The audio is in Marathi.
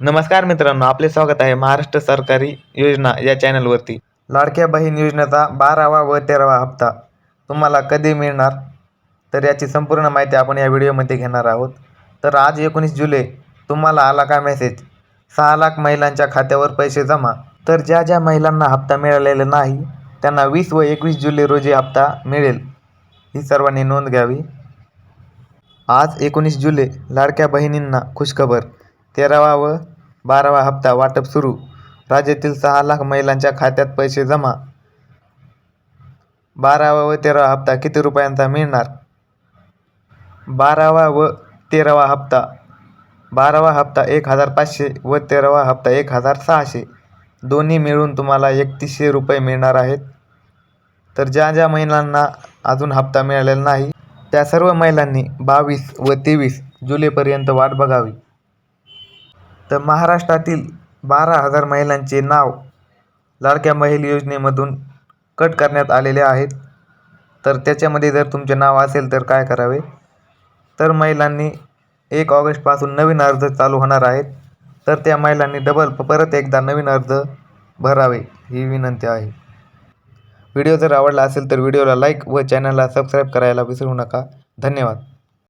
नमस्कार मित्रांनो आपले स्वागत आहे महाराष्ट्र सरकारी योजना या चॅनलवरती लाडक्या बहीण योजनेचा बारावा व तेरावा हप्ता तुम्हाला कधी मिळणार? तर याची संपूर्ण माहिती आपण या व्हिडिओमध्ये घेणार आहोत. तर आज एकोणीस जुलै तुम्हाला आला का मेसेज सहा लाख महिलांच्या खात्यावर पैसे जमा. तर ज्या ज्या महिलांना हप्ता मिळालेला नाही त्यांना वीस व एकवीस जुलै रोजी हप्ता मिळेल. ही सर्वांनी नोंद घ्यावी. आज एकोणीस जुलै लाडक्या बहिणींना खुशखबर. तेरावा व बारावा हप्ता वाटप सुरू. राज्यातील सहा लाख महिलांच्या खात्यात पैसे जमा. बारावा व तेरावा हप्ता किती रुपयांचा मिळणार? बारावा व तेरावा हप्ता. बारावा हप्ता एक हजार पाचशे व तेरावा हप्ता एक हजार सहाशे. दोन्ही मिळून तुम्हाला एकतीसशे रुपये मिळणार आहेत. तर ज्या ज्या महिलांना अजून हप्ता मिळालेला नाही त्या सर्व महिलांनी बावीस व तेवीस जुलैपर्यंत वाट बघावी. तर महाराष्ट्रातील बारा हजार महिलांचे नाव लाडक्या महिल योजनेमधून कट करण्यात आलेले आहेत. तर त्याच्यामध्ये जर तुमचे नाव असेल तर काय करावे? तर महिलांनी एक ऑगस्टपासून नवीन अर्ज चालू होणार आहेत. तर त्या महिलांनी डबल परत एकदा नवीन अर्ज भरावे ही विनंती आहे. व्हिडिओ जर आवडला असेल तर व्हिडिओला लाईक व चॅनलला सबस्क्राईब करायला विसरू नका. धन्यवाद.